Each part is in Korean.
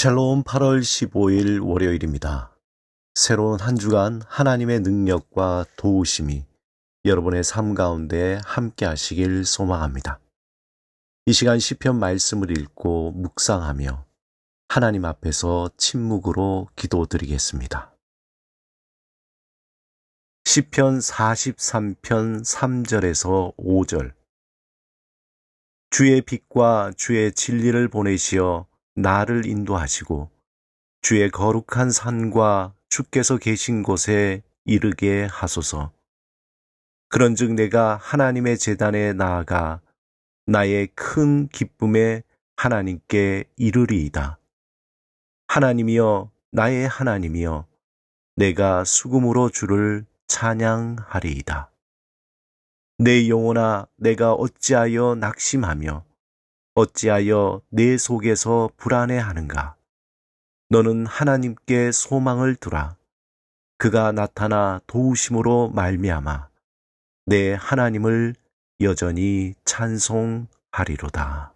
샬롬 8월 15일 월요일입니다. 새로운 한 주간 하나님의 능력과 도우심이 여러분의 삶 가운데 함께 하시길 소망합니다. 이 시간 시편 말씀을 읽고 묵상하며 하나님 앞에서 침묵으로 기도드리겠습니다. 시편 43편 3절에서 5절 주의 빛과 주의 진리를 보내시어 나를 인도하시고 주의 거룩한 산과 주께서 계신 곳에 이르게 하소서. 그런즉 내가 하나님의 재단에 나아가 나의 큰 기쁨에 하나님께 이르리이다. 하나님이여 나의 하나님이여 내가 수금으로 주를 찬양하리이다. 내 영혼아 내가 어찌하여 낙심하며 어찌하여 내 속에서 불안해하는가? 너는 하나님께 소망을 두라. 그가 나타나 도우심으로 말미암아 내 하나님을 여전히 찬송하리로다.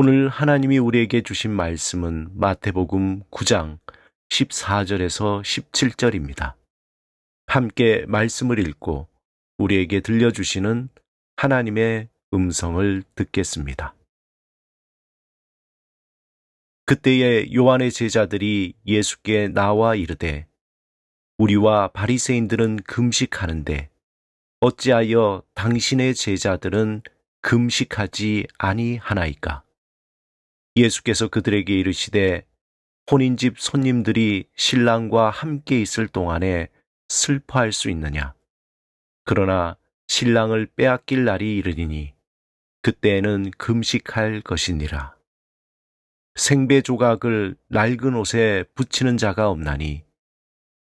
오늘 하나님이 우리에게 주신 말씀은 마태복음 9장 14절에서 17절입니다. 함께 말씀을 읽고 우리에게 들려주시는 하나님의 음성을 듣겠습니다. 그때에 요한의 제자들이 예수께 나와 이르되 우리와 바리새인들은 금식하는데 어찌하여 당신의 제자들은 금식하지 아니하나이까? 예수께서 그들에게 이르시되 혼인집 손님들이 신랑과 함께 있을 동안에 슬퍼할 수 있느냐? 그러나 신랑을 빼앗길 날이 이르리니 그때에는 금식할 것이니라. 생배 조각을 낡은 옷에 붙이는 자가 없나니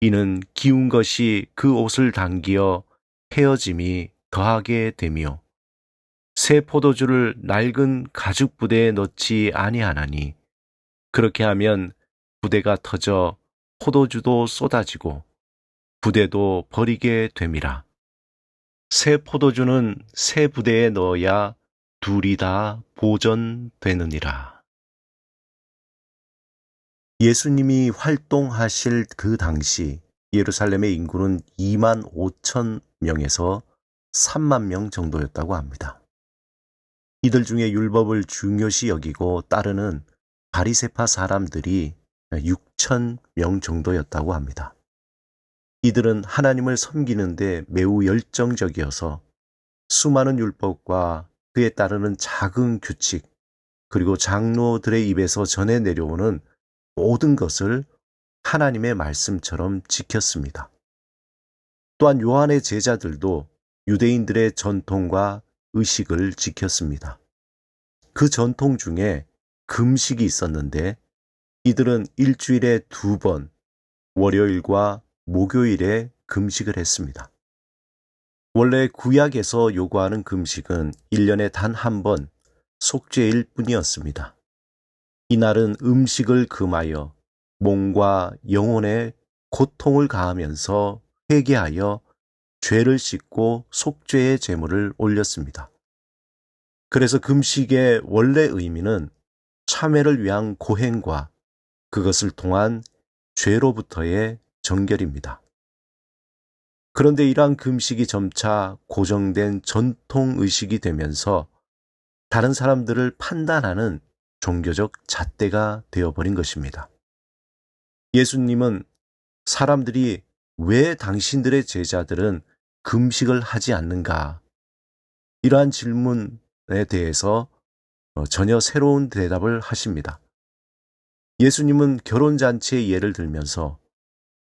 이는 기운 것이 그 옷을 당기어 헤어짐이 더하게 되며 새 포도주를 낡은 가죽 부대에 넣지 아니하나니 그렇게 하면 부대가 터져 포도주도 쏟아지고 부대도 버리게 됨이라. 새 포도주는 새 부대에 넣어야 둘이 다 보존되느니라. 예수님이 활동하실 그 당시 예루살렘의 인구는 2만 5천 명에서 3만 명 정도였다고 합니다. 이들 중에 율법을 중요시 여기고 따르는 바리세파 사람들이 6천 명 정도였다고 합니다. 이들은 하나님을 섬기는데 매우 열정적이어서 수많은 율법과 그에 따르는 작은 규칙, 그리고 장로들의 입에서 전해 내려오는 모든 것을 하나님의 말씀처럼 지켰습니다. 또한 요한의 제자들도 유대인들의 전통과 의식을 지켰습니다. 그 전통 중에 금식이 있었는데 이들은 일주일에 두 번, 월요일과 목요일에 금식을 했습니다. 원래 구약에서 요구하는 금식은 1년에 단 한 번 속죄일 뿐이었습니다. 이날은 음식을 금하여 몸과 영혼에 고통을 가하면서 회개하여 죄를 씻고 속죄의 제물을 올렸습니다. 그래서 금식의 원래 의미는 참회를 위한 고행과 그것을 통한 죄로부터의 정결입니다. 그런데 이러한 금식이 점차 고정된 전통 의식이 되면서 다른 사람들을 판단하는 종교적 잣대가 되어버린 것입니다. 예수님은 사람들이 왜 당신들의 제자들은 금식을 하지 않는가? 이러한 질문에 대해서 어, 전혀 새로운 대답을 하십니다. 예수님은 결혼잔치의 예를 들면서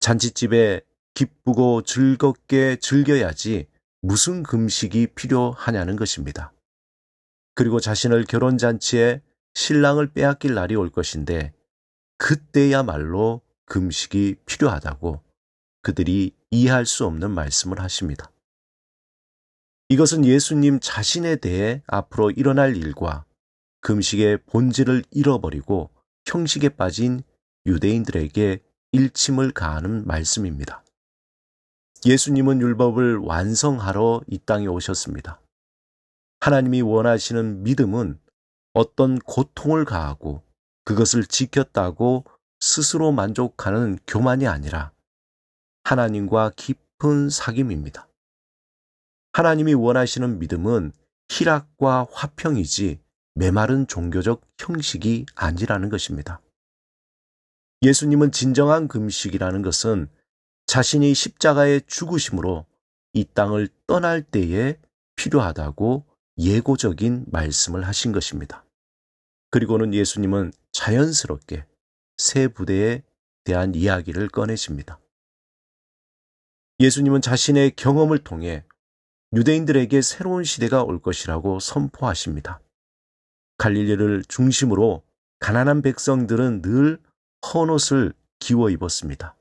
잔치집에 기쁘고 즐겁게 즐겨야지 무슨 금식이 필요하냐는 것입니다. 그리고 자신을 결혼잔치에 신랑을 빼앗길 날이 올 것인데 그때야말로 금식이 필요하다고 그들이 이해할 수 없는 말씀을 하십니다. 이것은 예수님 자신에 대해 앞으로 일어날 일과 금식의 본질을 잃어버리고 형식에 빠진 유대인들에게 일침을 가하는 말씀입니다. 예수님은 율법을 완성하러 이 땅에 오셨습니다. 하나님이 원하시는 믿음은 어떤 고통을 가하고 그것을 지켰다고 스스로 만족하는 교만이 아니라 하나님과 깊은 사귐입니다. 하나님이 원하시는 믿음은 희락과 화평이지 메마른 종교적 형식이 아니라는 것입니다. 예수님은 진정한 금식이라는 것은 자신이 십자가의 죽으심으로 이 땅을 떠날 때에 필요하다고 예고적인 말씀을 하신 것입니다. 그리고는 예수님은 자연스럽게 새 부대에 대한 이야기를 꺼내십니다. 예수님은 자신의 경험을 통해 유대인들에게 새로운 시대가 올 것이라고 선포하십니다. 갈릴리를 중심으로 가난한 백성들은 늘 헌 옷을 기워 입었습니다.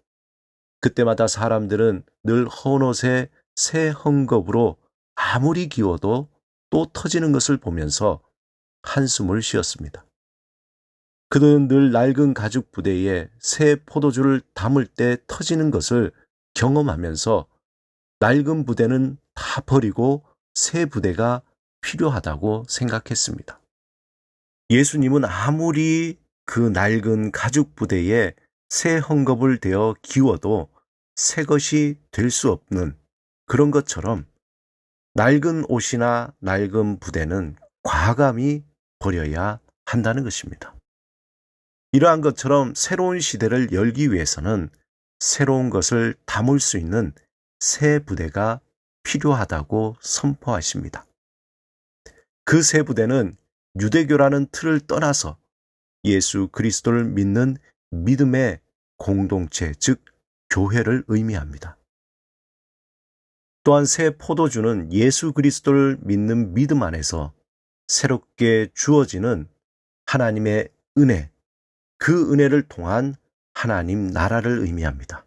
그때마다 사람들은 늘 헌 옷에 새 헝겊으로 아무리 기워도 또 터지는 것을 보면서 한숨을 쉬었습니다. 그들은 늘 낡은 가죽 부대에 새 포도주를 담을 때 터지는 것을 경험하면서 낡은 부대는 다 버리고 새 부대가 필요하다고 생각했습니다. 예수님은 아무리 그 낡은 가죽 부대에 새 헝겊을 대어 기워도 새 것이 될 수 없는 그런 것처럼 낡은 옷이나 낡은 부대는 과감히 버려야 한다는 것입니다. 이러한 것처럼 새로운 시대를 열기 위해서는 새로운 것을 담을 수 있는 새 부대가 필요하다고 선포하십니다. 그 새 부대는 유대교라는 틀을 떠나서 예수 그리스도를 믿는 믿음의 공동체, 즉, 교회를 의미합니다. 또한 새 포도주는 예수 그리스도를 믿는 믿음 안에서 새롭게 주어지는 하나님의 은혜, 그 은혜를 통한 하나님 나라를 의미합니다.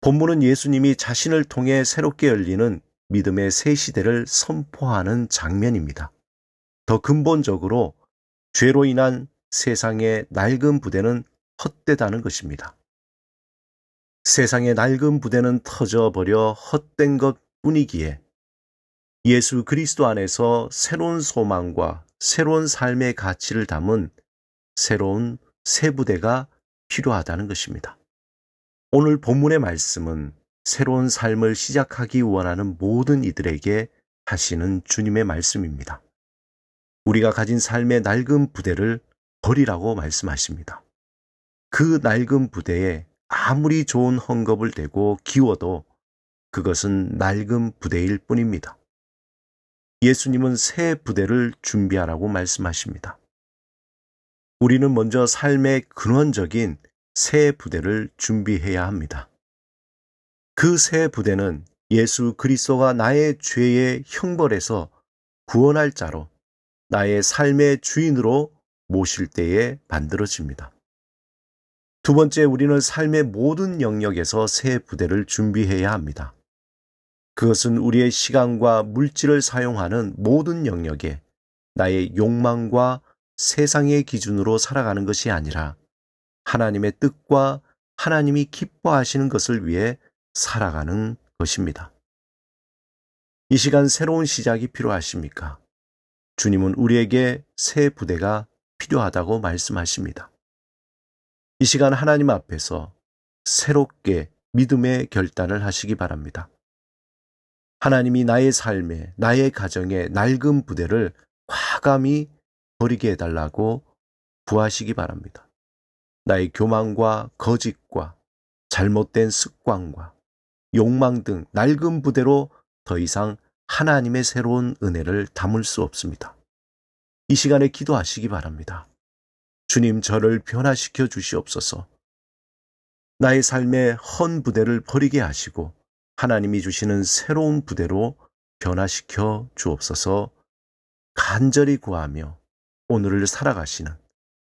본문은 예수님이 자신을 통해 새롭게 열리는 믿음의 새 시대를 선포하는 장면입니다. 더 근본적으로 죄로 인한 세상의 낡은 부대는 헛되다는 것입니다. 세상의 낡은 부대는 터져버려 헛된 것 뿐이기에 예수 그리스도 안에서 새로운 소망과 새로운 삶의 가치를 담은 새로운 새 부대가 필요하다는 것입니다. 오늘 본문의 말씀은 새로운 삶을 시작하기 원하는 모든 이들에게 하시는 주님의 말씀입니다. 우리가 가진 삶의 낡은 부대를 버리라고 말씀하십니다. 그 낡은 부대에 아무리 좋은 헝겊을 대고 기워도 그것은 낡은 부대일 뿐입니다. 예수님은 새 부대를 준비하라고 말씀하십니다. 우리는 먼저 삶의 근원적인 새 부대를 준비해야 합니다. 그 새 부대는 예수 그리스도가 나의 죄의 형벌에서 구원할 자로 나의 삶의 주인으로 모실 때에 만들어집니다. 두 번째, 우리는 삶의 모든 영역에서 새 부대를 준비해야 합니다. 그것은 우리의 시간과 물질을 사용하는 모든 영역에 나의 욕망과 세상의 기준으로 살아가는 것이 아니라 하나님의 뜻과 하나님이 기뻐하시는 것을 위해 살아가는 것입니다. 이 시간 새로운 시작이 필요하십니까? 주님은 우리에게 새 부대가 필요하다고 말씀하십니다. 이 시간 하나님 앞에서 새롭게 믿음의 결단을 하시기 바랍니다. 하나님이 나의 삶에, 나의 가정에 낡은 부대를 과감히 버리게 해달라고 구하시기 바랍니다. 나의 교만과 거짓과 잘못된 습관과 욕망 등 낡은 부대로 더 이상 하나님의 새로운 은혜를 담을 수 없습니다. 이 시간에 기도하시기 바랍니다. 주님 저를 변화시켜 주시옵소서. 나의 삶의 헌 부대를 버리게 하시고 하나님이 주시는 새로운 부대로 변화시켜 주옵소서 간절히 구하며 오늘을 살아가시는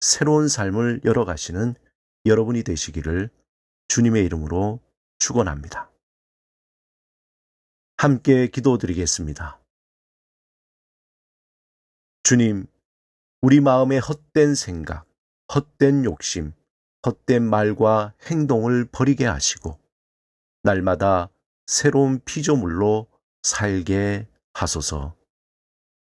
새로운 삶을 열어가시는 여러분이 되시기를 주님의 이름으로 축원합니다. 함께 기도드리겠습니다. 주님, 우리 마음의 헛된 생각, 헛된 욕심, 헛된 말과 행동을 버리게 하시고 날마다 새로운 피조물로 살게 하소서.